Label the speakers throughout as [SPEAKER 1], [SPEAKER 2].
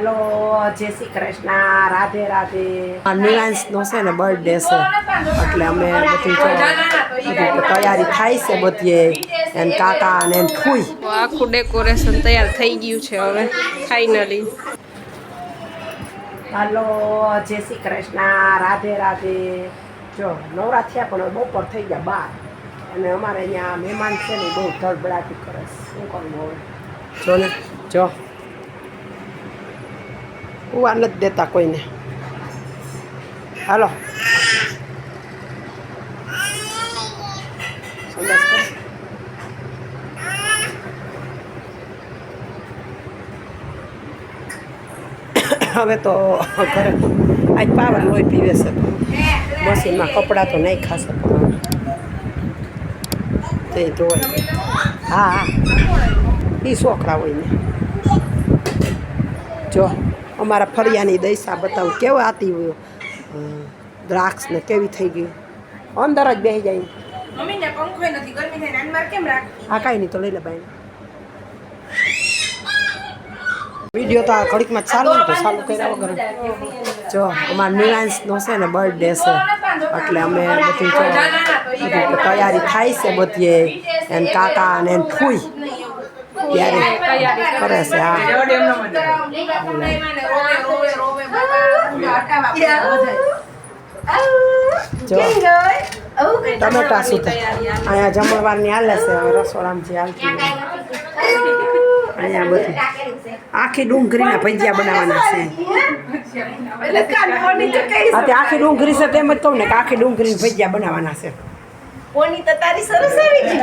[SPEAKER 1] Hello જય શ્રી કૃષ્ણ રાધે રાધે. નિવાંશ નો છે ને બર્થડે છે એટલે અમે બધી તૈયારી થાય છે બધી એને કાકા અને એને ફૂઈ.
[SPEAKER 2] આખું ડેકોરેશન તૈયાર થઈ ગયું છે હવે ફાઇનલી
[SPEAKER 1] હાલો જય શ્રી કૃષ્ણ રાધે રાધે. જો નવરા થયા પણ હવે બપોર થઈ ગયા બાર. અને અમારે અહીંયા મહેમાન છે ને બહુ ધડબડાટી કરે છે. શું કરવું હવે? જો ને જો. ઉવા નથી દેતા કોઈને હાલો હવે તો ઘરે આજ પાવર લોહી પીવે છે. મશીનમાં કપડાં તો નહીં ખાશે પણ તે ધોવાય હા હા. એ છોકરા હોય ને. જો. અમારા ફરિયાની દૈસા બતાવું. કેવું આતી હોય? દ્રાક્ષ ને કેવી થઈ ગઈ? અંદર જ બેસી જાય. આ કાંઈ નહીં તો લઈ લે બાઈ. વીડિયો તો આ ઘડીકમાં ચાલુ તો ચાલુ કર્યા વગર. જો અમારા નિવાંશનો છે ને બર્થડે છે. એટલે અમે બધી તૈયારી થાય છે બધી એને કાકા અને એને ફૂઈ. ત્યારે કરે છે હા ટમેટા સુધી અહીંયા જમણવારની હાલે છે હવે રસોડામાં જે હાલતી અહીંયા બધું. આખી ડુંગળીના ભજીયા બનાવવાના છે. આખી ડુંગળી છે તેમ જ કહું ને કે આખી ડુંગળીના ભજીયા બનાવવાના છે.
[SPEAKER 3] કોની તો તારી સરસ આવી ગઈ.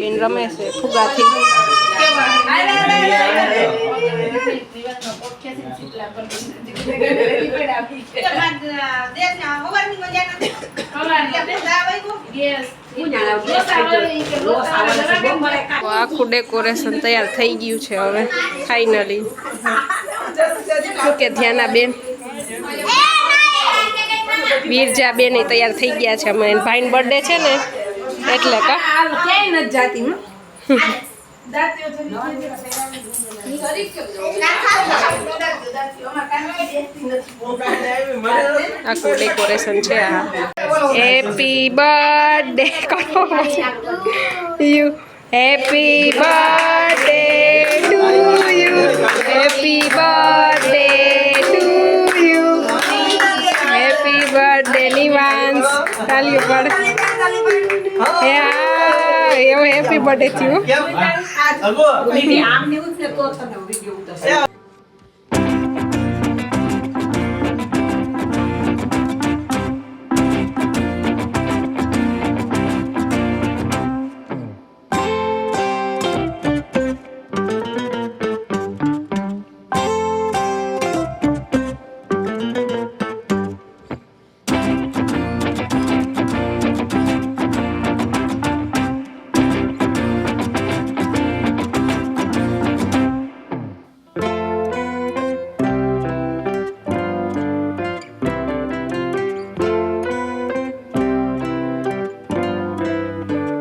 [SPEAKER 2] બેન રમે છે ફુગાથી. આખું ડેકોરેશન તૈયાર થઈ ગયું છે હવે ફાઈનલી શું કે ધ્યાના બેન બિરજા બેન તૈયાર થઈ ગયા છે. અમે ભાઈન બર્થડે છે ને એટલે કા?
[SPEAKER 3] ક્યાંય નથી જાતી હું
[SPEAKER 2] આખું ડેકોરેશન છે આ. હેપી બર્થડે કરો. You happy birthday to you happy birthday થયું